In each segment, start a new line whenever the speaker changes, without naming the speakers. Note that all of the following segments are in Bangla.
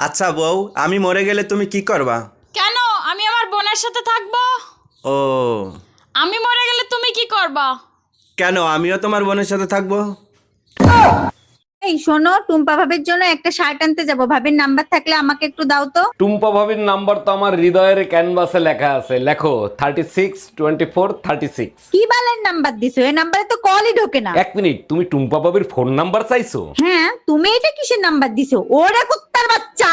আচ্ছা বউ আমি মরে গেলে তুমি কি করবা?
কেন? আমি আমার বোনের সাথে থাকব?
ও।
আমি মরে গেলে তুমি কি করবা?
কেন? আমিও তোমার বোনের সাথে থাকব?
এই শোনো টুম্পা ভাবির জন্য একটা শার্ট আনতে যাব। ভাবির নাম্বার থাকলে আমাকে একটু দাও তো।
টুম্পা ভাবির নাম্বার তো আমার হৃদয়ের ক্যানভাসে লেখা আছে। লেখো thirty six twenty four thirty six
কি বালের নাম্বার দিছো? এই নাম্বারে তো কলই ঢোকে না।
এক মিনিট তুমি টুম্পা ভাবির ফোন নাম্বার চাইছো?
হ্যাঁ তুমি এটা কিসের নাম্বার দিছো? ওরে কুত্তার বাচ্চা।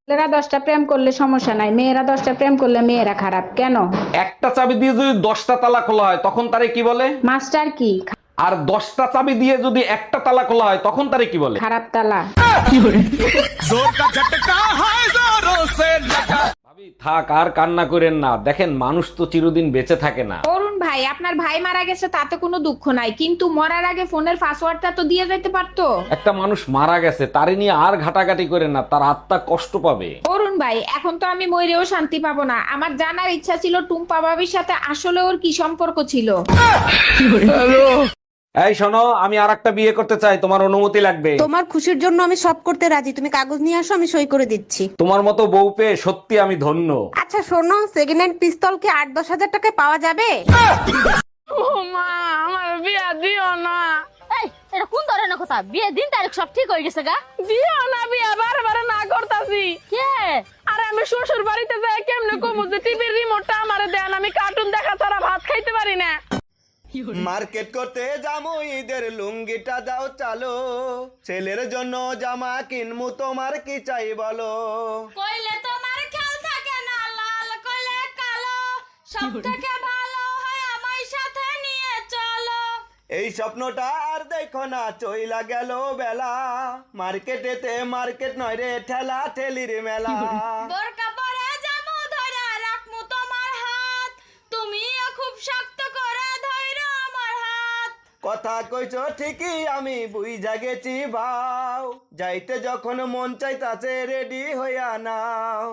ছেলেরা দশটা প্রেম করলে সমস্যা নাই মেয়েরা দশটা প্রেম করলে মেয়েরা খারাপ কেন?
একটা চাবি দিয়ে যদি দশটা তালা খোলা হয় তখন তারে কি বলে?
মাস্টার কি?
আর দশটা চাবি দিয়ে যদি একটা তালা খোলা হয় তখন তারে কি বলে?
খারাপ তালা।
ভাবি থাক আর কান্না করেন না। দেখেন মানুষ তো চিরদিন বেঁচে থাকে না।
অরুণ ভাই আপনার ভাই মারা গেছে তাতে কোনো দুঃখ নাই। কিন্তু মরার আগে ফোনের পাসওয়ার্ডটা তো দিয়ে যেতে পারতো।
একটা মানুষ মারা গেছে তারে নিয়ে আর ঘাটাঘাটি করে না তার আত্মা কষ্ট পাবে।
অরুণ ভাই এখন তো আমি মরেও শান্তি পাবো না। আমার জানার ইচ্ছা ছিল টুম্পা বাবির সাথে আসলে ওর কি সম্পর্ক ছিল?
এই শোনো আমি আর একটা বিয়ে করতে চাই তোমার অনুমতি লাগবে।
তোমার খুশির জন্য আমি সব করতে রাজি। তুমি কাগজ নিয়ে আসো আমি সই করে দিচ্ছি।
তোমার মতো বউ পেয়ে সত্যি আমি ধন্য।
আচ্ছা শোনো সেকেন্ড হ্যান্ড পিস্তল কি আট দশ হাজার টাকায় পাওয়া যাবে?
মা আমার বিয়া দিও না।
এই এটা কোন ধরনের কথা? বিয়ে দিন তারিখ সব ঠিক হয়ে গেছে গা?
দিও না বিয়া বারবার না করতাছি।
কে?
আরে আমি শ্বশুর বাড়িতে যাই কেমনে কমু যে টিভির রিমোটটা আমারে দেন? আমি কার্টুন দেখা ছাড়া ভাত খাইতে পারি না।
মার্কেট করতে যাব ঈদের লুঙ্গিটা দাও চালো। ছেলের জন্য জামা কিনমু তোমার কি চাই বলো?
কইলে তোমার খেয়াল থাকে না লাল কইলে কালো। সব থেকে ভালো হয় আমার সাথে নিয়ে চলো।
এই স্বপ্নটা আর দেখো না চইলা গেল বেলা। মার্কেটেতে মার্কেট নয় রে ঠেলা ঠেলির মেলা।
বোরকা
কথা কইছ ঠিকই আমি বুঝা গেছি ভাও যাইতে যখন মন চাইতাছে রেডি হইয়া নাও।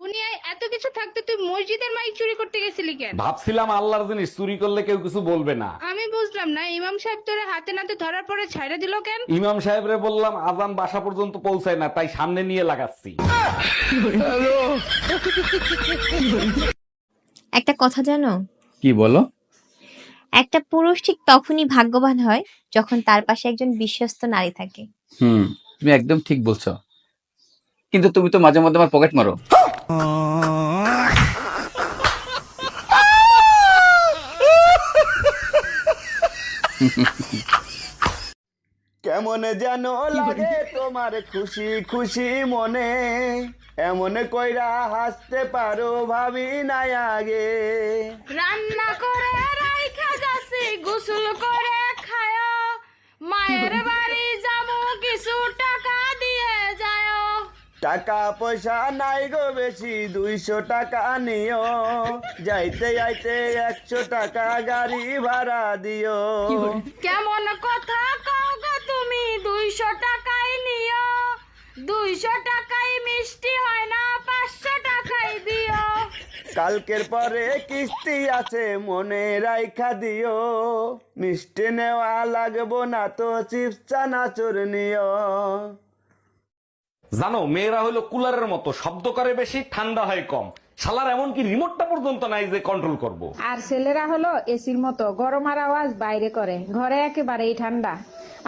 দুনিয়ায় এত কিছু থাকতে তুই মসজিদের মাইক চুরি করতে গেছিলি কেন?
ভাবছিলাম আল্লাহর জিনিস চুরি করলে কেউ কিছু বলবে না।
আমি বুঝলাম না ইমাম সাহেব তোরে হাতে নাতে ধরার পরে ছাইড়া দিল কেন?
ইমাম সাহেবরে বললাম আজান বাসা পর্যন্ত পৌঁছায় না তাই সামনে নিয়ে লাগাচ্ছি।
একটা কথা জানো?
কি বলো?
একটা পুরুষ ঠিক তখনই ভাগ্যবান হয় যখন তার পাশে একজন বিশ্বস্ত নারী থাকে।
হুম তুমি একদম ঠিক বলছো। কিন্তু তুমি তো মাঝে মধ্যে আমার পকেট মারো।
কেমন যেন লাগে তোমার খুশি খুশি মনে এমন কইরা হাসতে পারো ভাবি নাই আগে।
রান্না করে
টাকা পয়সা নাই গো বেশি দুইশো টাকা নিও। যাইতে যাইতে একশো টাকা গাড়ি ভাড়া দিও।
কেমন কথা কও গো তুমি দুইশো টাকাই নিও। দুইশো টাকাই মিষ্টি হয় না পাঁচশো টাকাই দিও।
কালকের পরে কিস্তি আছে মনে রাইখা দিও। মিষ্টি নেওয়া লাগবো না তো চিপস চানাচুর নিও।
জানো মেয়েরা হলো কুলারের মতো শব্দ করে বেশি ঠান্ডা হয় কম। শালার এমনকি রিমোটটা পর্যন্ত নাই যে কন্ট্রোল করব।
আর ছেলেরা হলো এসির মতো গরম আর আওয়াজ বাইরে করে ঘরে একেবারেই ঠান্ডা।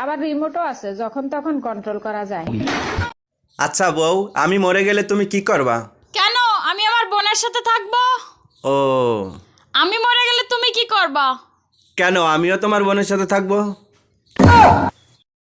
আবার রিমোটও আছে যখন তখন কন্ট্রোল করা যায়।
আচ্ছা বউ আমি মরে গেলে তুমি কি করবা?
কেন? আমি আমার বোনের সাথে থাকব?
ও।
আমি মরে গেলে তুমি কি করবা?
কেন? আমিও তোমার বোনের সাথে থাকব?